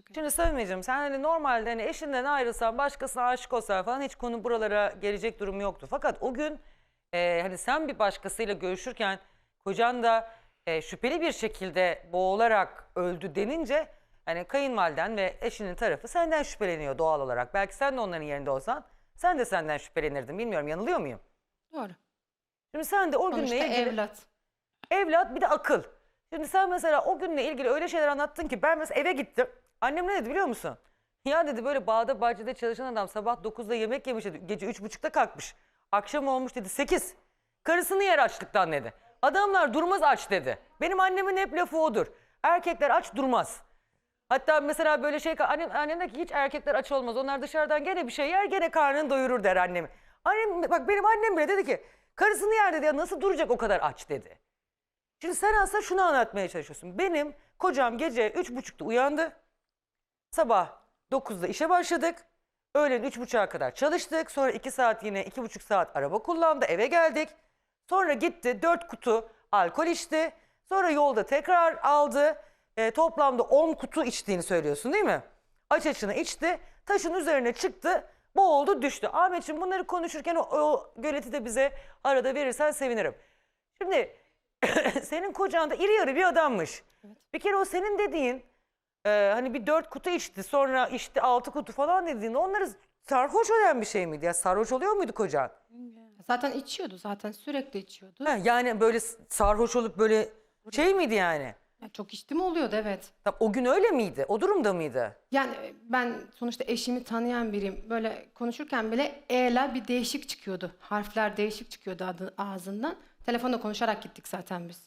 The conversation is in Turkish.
Teşekkür ederim. Şimdi Samimeciğim sen hani normalde hani eşinden ayrılsan başkasına aşık olsan falan hiç konu buralara gelecek durum yoktu. Fakat o gün e, hani sen bir başkasıyla görüşürken kocan da e, şüpheli bir şekilde boğularak öldü denince hani kayınvaliden ve eşinin tarafı senden şüpheleniyor doğal olarak. Belki sen de onların yerinde olsan sen de senden şüphelenirdin. Bilmiyorum yanılıyor muyum? Doğru. Şimdi sen de o Sonuçta günle ilgili... evlat. Evlat bir de akıl. Şimdi sen mesela o günle ilgili öyle şeyler anlattın ki ben mesela eve gittim. Annem ne dedi biliyor musun? Ya dedi böyle bağda bahçede çalışan adam sabah 9'da yemek yemiş dedi. Gece 3.30'da kalkmış. Akşam olmuş dedi 8. Karısını yer açlıktan dedi. Adamlar durmaz aç dedi. Benim annemin hep lafı odur. Erkekler aç durmaz. Hatta mesela böyle şey annem, annem der ki hiç erkekler aç olmaz. Onlar dışarıdan gene bir şey yer gene karnını doyurur der annem. Annem bak benim annem bile dedi ki karısını yer dedi ya nasıl duracak o kadar aç dedi. Şimdi sen aslında şunu anlatmaya çalışıyorsun. Benim kocam gece üç buçukta uyandı. Sabah 9'da işe başladık. Öğlen üç buçuğa kadar çalıştık. Sonra iki saat yine iki buçuk saat araba kullandı. Eve geldik. Sonra gitti dört kutu alkol içti. Sonra yolda tekrar aldı. E, toplamda 10 kutu içtiğini söylüyorsun değil mi? Aç açına içti. Taşın üzerine çıktı. Boğuldu düştü. Ahmetciğim bunları konuşurken o, o göleti de bize arada verirsen sevinirim. Şimdi senin kocan da iri yarı bir adammış. Bir kere o senin dediğin e, hani bir dört kutu içti sonra içti altı kutu falan dediğinde onları sarhoş olan bir şey miydi? Ya sarhoş oluyor muydu kocan? Zaten içiyordu zaten sürekli içiyordu. Ha, yani böyle sarhoş olup böyle şey miydi yani? Ya çok içti mi oluyordu evet. Tam O gün öyle miydi? O durumda mıydı? Yani e, ben sonuçta eşimi tanıyan biriyim. Böyle konuşurken bile E'ler bir değişik çıkıyordu. Harfler değişik çıkıyordu adı, ağzından. Telefonda konuşarak gittik zaten biz.